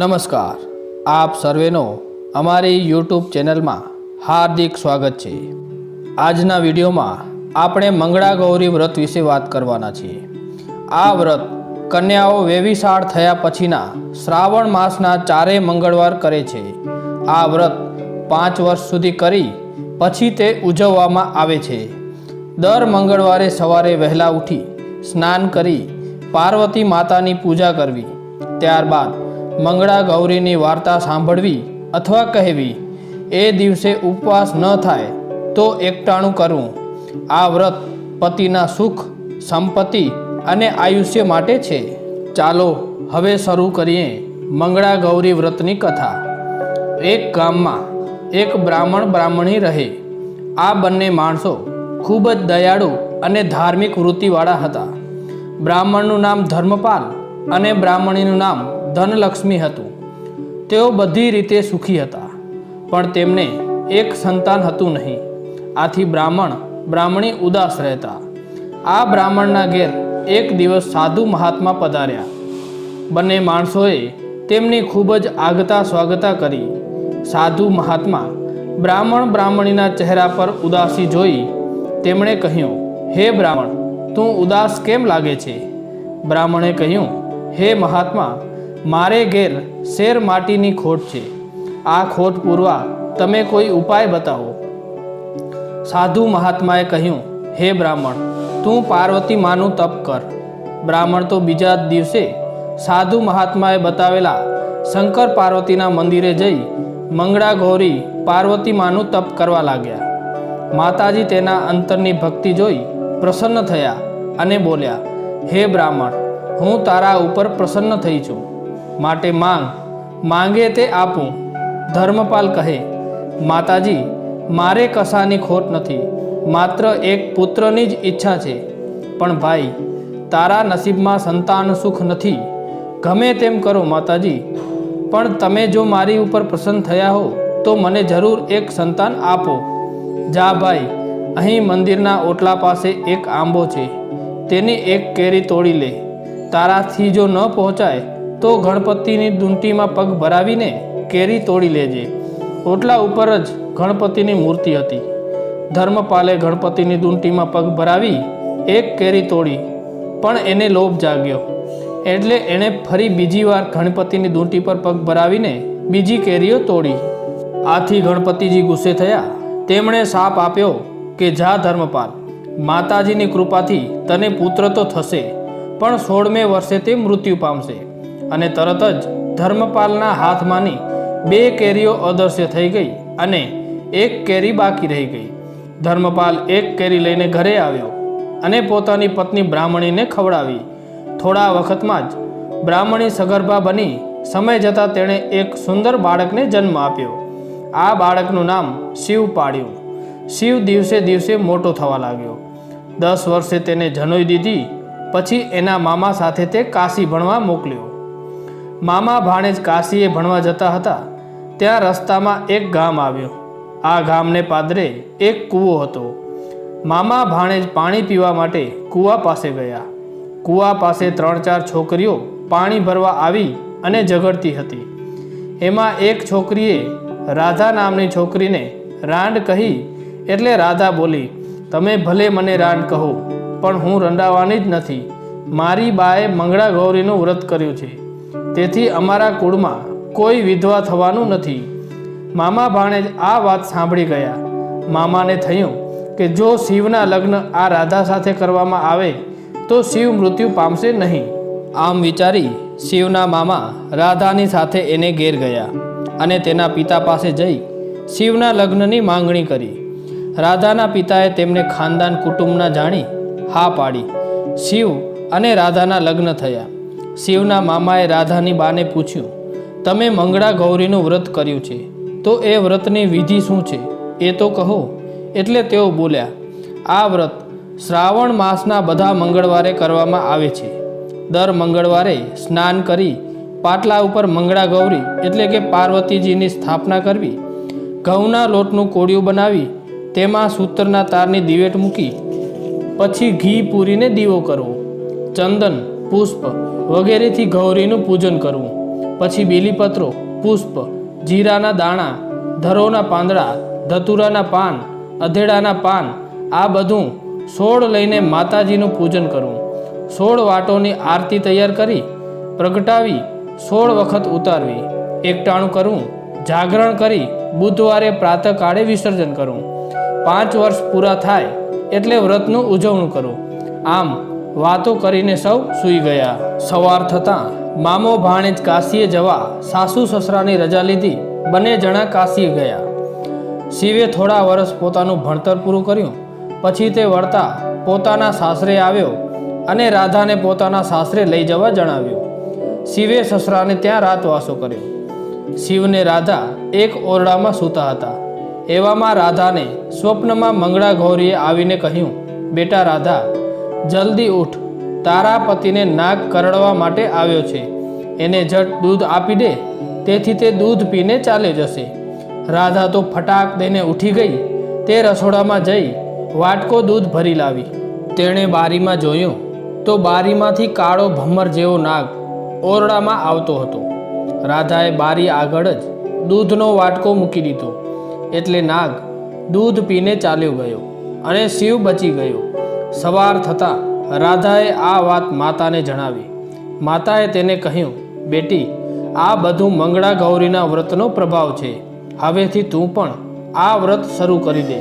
નમસ્કાર. આપ સર્વેનો અમારી યુટ્યુબ ચેનલમાં હાર્દિક સ્વાગત છે. આજના વિડીયોમાં આપણે મંગળા ગૌરી વ્રત વિશે વાત કરવાના છીએ. આ વ્રત કન્યાઓ વેવિશાળ થયા પછીના શ્રાવણ માસના ચારે મંગળવાર કરે છે. આ વ્રત પાંચ વર્ષ સુધી કરી પછી તે ઉજવવામાં આવે છે. દર મંગળવારે સવારે વહેલા ઉઠી સ્નાન કરી પાર્વતી માતાની પૂજા કરવી. ત્યારબાદ મંગળા ગૌરીની વાર્તા સાંભળવી અથવા કહેવી, એ દિવસે ઉપવાસ ન થાય તો એકટાણું કરવું. આ વ્રત પતિના સુખ, સંપત્તિ અને આયુષ્ય માટે છે. ચાલો હવે શરૂ કરીએ મંગળા ગૌરી વ્રતની કથા. એક ગામમાં એક બ્રાહ્મણ બ્રાહ્મણી રહે. આ બંને માણસો ખૂબ જ દયાળુ અને ધાર્મિક વૃત્તિવાળા હતા. બ્રાહ્મણનું નામ ધર્મપાલ અને બ્રાહ્મણીનું નામ ધનલક્ષ્મી હતું. તેઓ બધી રીતે સુખી હતા, પણ તેમને એક સંતાન હતું નહીં. આથી બ્રાહ્મણ, બ્રાહ્મણી ઉદાસ રહેતા. આ બ્રાહ્મણના ઘેર એક દિવસ સાધુ મહાત્મા પધાર્યા. બંને માણસોએ તેમની ખૂબ જ આગતા સ્વાગતા કરી. સાધુ મહાત્મા બ્રાહ્મણ બ્રાહ્મણીના ચહેરા પર ઉદાસી જોઈ તેમણે કહ્યું, હે બ્રાહ્મણ, તું ઉદાસ કેમ લાગે છે? બ્રાહ્મણે કહ્યું, હે મહાત્મા મારે ઘેર શેર માટીની ખોટ છે. આ ખોટ પૂરવા તમે કોઈ ઉપાય બતાવો? સાધુ મહાત્માએ કહ્યું, હે બ્રાહ્મણ, તું પાર્વતી માનું તપ કર. બ્રાહ્મણ તો બીજા જ દિવસે સાધુ મહાત્માએ બતાવેલા શંકર પાર્વતીના મંદિરે જઈ મંગળા ગૌરી પાર્વતી માનું તપ કરવા લાગ્યા. માતાજી તેના અંતરની ભક્તિ જોઈ પ્રસન્ન થયા અને બોલ્યા, હે બ્રાહ્મણ, હું તારા ઉપર પ્રસન્ન થઈ છું. માટે માંગ. માંગે તે આપું. ધર્મપાલ કહે, માતાજી, મારે કશાની ખોટ નથી. માત્ર એક પુત્રની જ ઈચ્છા છે. પણ ભાઈ, તારા નસીબમાં સંતાન સુખ નથી. ગમે તેમ કરો, માતાજી. પણ તમે જો મારી ઉપર પ્રસન્ન થયા હો, તો મને જરૂર એક સંતાન આપો. જા ભાઈ, અહીં મંદિરના ઓટલા પાસે એક આંબો છે. તેની એક કેરી તોડી લે. તારાથી જો ન પહોંચાય તો ગણપતિની દૂંટીમાં પગ ભરાવીને કેરી તોડી લેજે. ઓટલા ઉપર જ ગણપતિની મૂર્તિ હતી. ધર્મપાલે ગણપતિની દૂંટીમાં પગ ભરાવી એક કેરી તોડી, પણ એને લોભ જાગ્યો. એટલે એણે ફરી બીજી વાર ગણપતિની દૂંટી પર પગ ભરાવીને બીજી કેરીઓ તોડી. આથી ગણપતિજી ગુસ્સે થયા. તેમણે શાપ આપ્યો કે, જા ધર્મપાલ, માતાજીની કૃપાથી તને પુત્ર તો થશે, પણ સોળમે વર્ષે તે મૃત્યુ પામશે. અને તરત જ ધર્મપાલના હાથમાંની બે કેરીઓ અદૃશ્ય થઈ ગઈ અને એક કેરી બાકી રહી ગઈ. ધર્મપાલ એક કેરી લઈને ઘરે આવ્યો અને પોતાની પત્ની બ્રાહ્મણીને ખવડાવી. થોડા વખતમાં જ બ્રાહ્મણી સગર્ભા બની સમય જતાં તેણે એક સુંદર બાળકને જન્મ આપ્યો. આ બાળકનું નામ શિવ પાડ્યું. શિવ દિવસે દિવસે મોટો થવા લાગ્યો. દસ વર્ષે તેને જનોઈ દીધી, પછી એના મામા સાથે તે કાશી ભણવા મોકલ્યો. મામા ભાણેજ કાશીએ ભણવા જતા હતા, ત્યાં રસ્તામાં એક ગામ આવ્યો. આ ગામને પાદરે એક કૂવો હતો. મામા ભાણેજ પાણી પીવા માટે કૂવા પાસે ગયા. કૂવા પાસે ત્રણ ચાર છોકરીઓ પાણી ભરવા આવી અને ઝઘડતી હતી. એમાં એક છોકરીએ રાધા નામની છોકરીને રાંડ કહી એટલે રાધા બોલી, તમે ભલે મને રાંડ કહો, પણ હું રંડાવાની જ નથી. મારી બાએ મંગળા ગૌરીનું વ્રત કર્યું છે. તેથી અમારા કુળમાં કોઈ વિધવા થવાનું નથી. મામા ભાણેજ આ વાત સાંભળી ગયા. મામાને થયું કે જો શિવના લગ્ન આ રાધા સાથે કરવામાં આવે, તો શિવ મૃત્યુ પામશે નહીં. આમ વિચારી શિવના મામા રાધાની સાથે એને ઘેર ગયા અને તેના પિતા પાસે જઈ શિવના લગ્નની માંગણી કરી. રાધાના પિતાએ તેમને ખાનદાન કુટુંબના જાણી હા પાડી. શિવ અને રાધાના લગ્ન થયા. શિવના મામાએ રાધાની બાને પૂછ્યું, તમે મંગળા ગૌરીનું વ્રત કર્યું છે, તો એ વ્રતની વિધિ શું છે? એ તો કહો. એટલે તેઓ બોલ્યા, આ વ્રત શ્રાવણ માસના બધા મંગળવારે કરવામાં આવે છે. દર મંગળવારે સ્નાન કરી પાટલા ઉપર મંગળા ગૌરી એટલે કે પાર્વતીજીની સ્થાપના કરવી, ઘઉંના લોટનું કોળિયું બનાવી, તેમાં સૂત્રના તારની દિવેટ મૂકી, પછી ઘી પૂરીને દીવો કરવો. ચંદન પુષ્પ વગેરેથી ગૌરીનું પૂજન કરવું. પછી બીલીપત્રો, પુષ્પ, જીરાના દાણા, ધરોના પાંદડા, ધતુરાના પાન, અધેડાના પાન, આ બધું સોળ લઈને માતાજીનું પૂજન કરવું. સોળ વાટોની આરતી તૈયાર કરી, પ્રગટાવી, સોળ વખત ઉતારવી. એકટાણું કરવું જાગરણ કરી, બુધવારે પ્રાતઃકાળે વિસર્જન કરવું પાંચ વર્ષ પૂરા થાય, એટલે વ્રતનું ઉજવણું કરવું આમ વાતો કરીને સૌ સૂઈ ગયા. સવાર થતાં મામો ભાણેજ કાશીએ જવા સાસુ સસરાની રજા લીધી. બંને જણા કાશીએ ગયા. શિવે થોડા વર્ષ પોતાનું ભણતર પૂરું કર્યું. પછી તે વળતા પોતાના સાસરે આવ્યો અને રાધાને પોતાના સાસરે લઈ જવા જણાવ્યું. શિવે સસરાને ત્યાં રાતવાસો કર્યો. શિવને રાધા એક ઓરડામાં સૂતા હતા. એવામાં રાધાને સ્વપ્નમાં મંગળા ગૌરીએ આવીને કહ્યું, બેટા રાધા જલ્દી ઉઠ. તારા પતિને નાક કરડવા માટે આવ્યો છે. એને જટ દૂધ આપી દે. તેથી તે દૂધ પીને ચાલે જશે. રાધા તો ફટાક દઈને ઉઠી ગઈ. તે રસોડામાં જઈ વાટકો દૂધ ભરી લાવી. તેણે બારીમાં જોયું તો બારીમાંથી કાળો ભમ્મર જેવો નાગ ઓરડામાં આવતો હતો. રાધાએ બારી આગળ જ દૂધનો વાટકો મૂકી દીધો. એટલે નાગ દૂધ પીને ચાલ્યો ગયો અને શિવ બચી ગયો. સવાર થતાં રાધાએ આ વાત માતાને જણાવી. માતાએ તેને કહ્યું, બેટી, આ બધું મંગળા ગૌરીના વ્રતનો પ્રભાવ છે. હવેથી તું પણ આ વ્રત શરૂ કરી દે.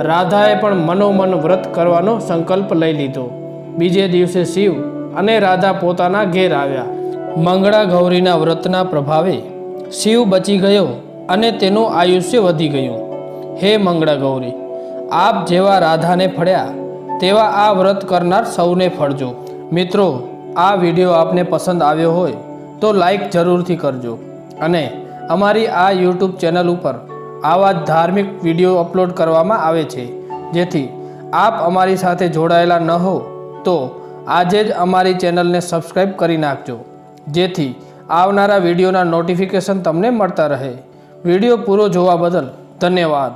રાધાએ પણ મનોમન વ્રત કરવાનો સંકલ્પ લઈ લીધો. બીજે દિવસે શિવ અને રાધા પોતાના ઘેર આવ્યા. મંગળા ગૌરીના વ્રતના પ્રભાવે શિવ બચી ગયો અને તેનું આયુષ્ય વધી ગયું. હે મંગળા ગૌરી, આપ જેવા રાધાને ફળ્યા તેવા આ વ્રત કરનાર સૌને ફળજો. મિત્રો, આ વીડિયો આપને પસંદ આવ્યો હોય તો લાઈક જરૂરથી કરજો અને અમારી આ યુટ્યુબ ચેનલ ઉપર આવા ધાર્મિક વીડિયો અપલોડ કરવામાં આવે છે. જેથી આપ અમારી સાથે જોડાયેલા ન હો તો આજે જ અમારી ચેનલને સબસ્ક્રાઈબ કરી નાખજો. જેથી આવનારા વિડીયોના નોટિફિકેશન તમને મળતા રહે. વીડિયો પૂરો જોવા બદલ ધન્યવાદ.